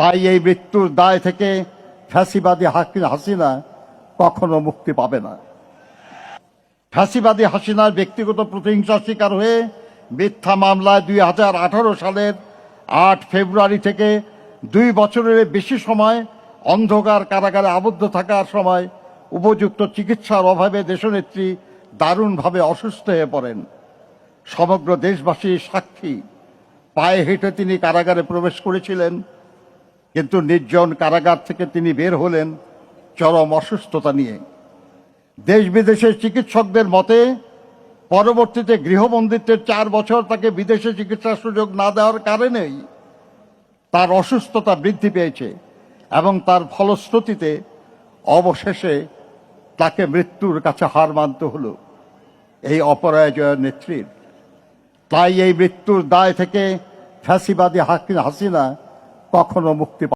তাই এই মৃত্যুর দায় থেকে ফ্যাসিবাদী হাসিনা কখনো মুক্তি পাবে না। ফ্যাসিবাদী হাসিনার ব্যক্তিগত প্রতিহিংসার শিকার হয়ে মিথ্যা মামলায় দুই হাজার আঠারো সালের আট ফেব্রুয়ারি থেকে দুই বছরের বেশি সময় অন্ধকার কারাগারে আবদ্ধ থাকার সময় উপযুক্ত চিকিৎসার অভাবে দেশনেত্রী দারুণভাবে অসুস্থ হয়ে পড়েন। সমগ্র দেশবাসী সাক্ষী। পায়ে হেঁটে তিনি কারাগারে প্রবেশ করেছিলেন। কিন্তু নির্জন কারাগার থেকে তিনি বের হলেন চরম অসুস্থতা নিয়ে। দেশ বিদেশের চিকিৎসকদের মতে, পরবর্তীতে গৃহবন্দিত্বের চার বছর তাকে বিদেশে চিকিৎসার সুযোগ না দেওয়ার কারণেই তার অসুস্থতা বৃদ্ধি পেয়েছে এবং তার ফলশ্রুতিতে অবশেষে তাকে মৃত্যুর কাছে হার মানতে হলো। এই অপরাজয় নেত্রীর। তাই এই মৃত্যুর দায় থেকে ফ্যাসিবাদী হাসিনা কখনো মুক্তি